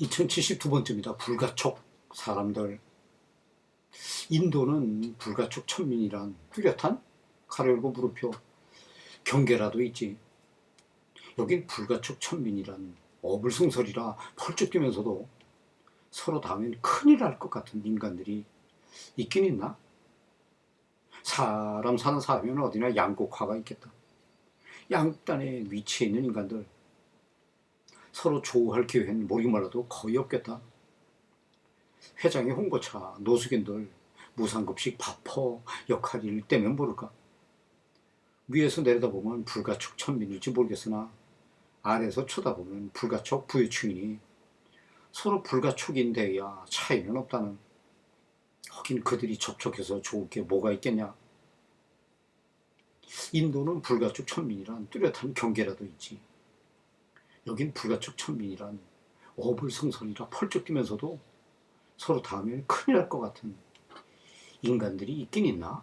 2072번째입니다. 불가촉 사람들. 인도는 불가촉 천민이란 뚜렷한 가로 열고 물음표 경계라도 있지. 여긴 불가촉 천민이란 어불성설이라 펄쩍 뛰면서도 서로 다음엔 큰일 날 것 같은 인간들이 있긴 있나? 사람 사는 사회면 어디나 양곡화가 있겠다. 양단에 위치해 있는 인간들 서로 조우할 기회는 모르기 말라도 거의 없겠다. 회장의 홍보차, 노숙인들 무상급식 바퍼 역할일 때면 모를까. 위에서 내려다보면 불가촉 천민일지 모르겠으나 아래에서 쳐다보면 불가촉 부유층이니 서로 불가촉인데야 차이는 없다는. 하긴 그들이 접촉해서 좋을 게 뭐가 있겠냐. 인도는 불가촉 천민이란 뚜렷한 경계라도 있지. 여긴 불가촉 천민이란 어불성설이라 펄쩍 뛰면서도 서로 다음에 큰일 날 것 같은 인간들이 있긴 있나?